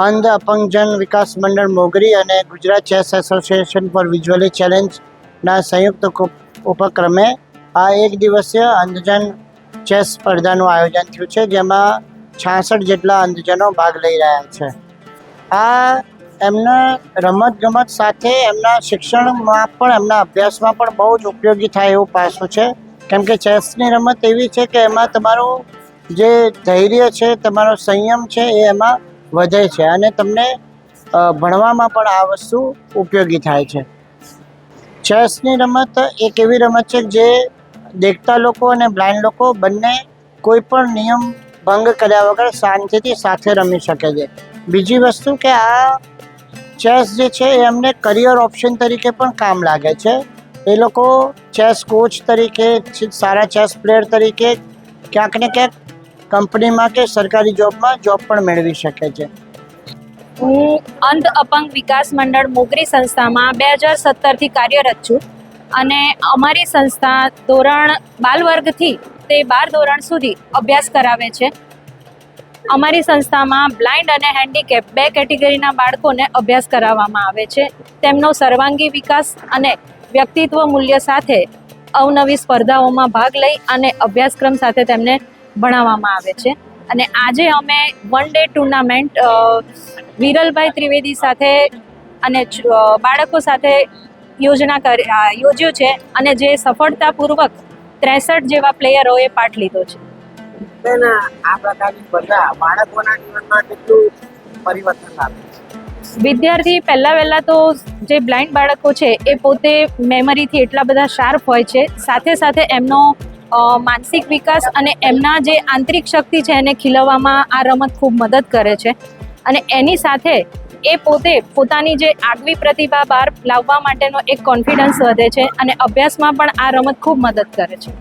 અંધ અપંગજન વિકાસ મંડળ મોગરી અને Gujarat chess association for visually ચેલેન્જના સંયુક્ત ઉપ- ઉપક્રમે આ એક દિવસીય અંધજન ચેસ સ્પર્ધાનું આયોજન થયું છે, જેમાં છાસઠ જેટલા અંધજનો ભાગ લઈ રહ્યા છે. આ એમના રમત ગમત સાથે એમના શિક્ષણમાં પણ, એમના અભ્યાસમાં પણ બહુ જ ઉપયોગી થાય એવું પાસું છે. કેમ કે ચેસની રમત એવી છે કે એમાં તમારું જે ધૈર્ય છે, તમારો સંયમ છે, એ એમાં વધે છે અને તમને ભણવામાં પણ આ વસ્તુ ઉપયોગી થાય છે. ચેસની રમત એક એવી રમત છે જે દેખતા લોકો અને બ્લાઇન્ડ લોકો બંને કોઈ પણ નિયમ ભંગ કર્યા વગર શાંતિથી સાથે રમી શકે છે. બીજી વસ્તુ કે આ ચેસ જે છે, એ અમને કરિયર ઓપ્શન તરીકે પણ કામ લાગે છે. એ લોકો ચેસ કોચ તરીકે, સારા ચેસ પ્લેયર તરીકે ક્યાંક ને ક્યાંક કંપનીમાં કે સરકારી જોબમાં જોબ પણ મેળવી શકે છે. હું અંધ અપંગ વિકાસ મંડળ મોગરી સંસ્થામાં બે હજાર સત્તરથી કાર્યરત છું અને અમારી સંસ્થા ધોરણ બાલ વર્ગથી તે બાર ધોરણ સુધી અભ્યાસ કરાવે છે. અમારી સંસ્થામાં બ્લાઇન્ડ અને હેન્ડીકેપ બે કેટેગરીના બાળકોને અભ્યાસ કરાવવામાં આવે છે. તેમનો સર્વાંગી વિકાસ અને વ્યક્તિત્વ મૂલ્ય સાથે અવનવી સ્પર્ધાઓમાં ભાગ લઈ અને અભ્યાસક્રમ સાથે તેમને ભણાવવામાં આવે છે. અને આજે અમે વન ડે ટુર્નામેન્ટ વિરલભાઈ ત્રિવેદી સાથે અને બાળકો સાથે યોજના યોજ્યું છે અને જે સફળતાપૂર્વક ત્રેસઠ જેવા પ્લેયરોએ પાઠ લીધો છે. આ પ્રકારની સ્પર્ધા બાળકોના જીવનમાં કેટલું પરિવર્તન લાવે છે? વિદ્યાર્થી પહેલાં વહેલાં તો જે બ્લાઇન્ડ બાળકો છે, એ પોતે મેમરીથી એટલા બધા શાર્પ હોય છે. સાથે સાથે એમનો માનસિક વિકાસ અને એમના જે આંતરિક શક્તિ છે, એને ખીલવવામાં આ રમત ખૂબ મદદ કરે છે. અને એની સાથે એ પોતે પોતાની જે આગવી પ્રતિભા બહાર લાવવા માટેનો એક કોન્ફિડન્સ વધે છે અને અભ્યાસમાં પણ આ રમત ખૂબ મદદ કરે છે.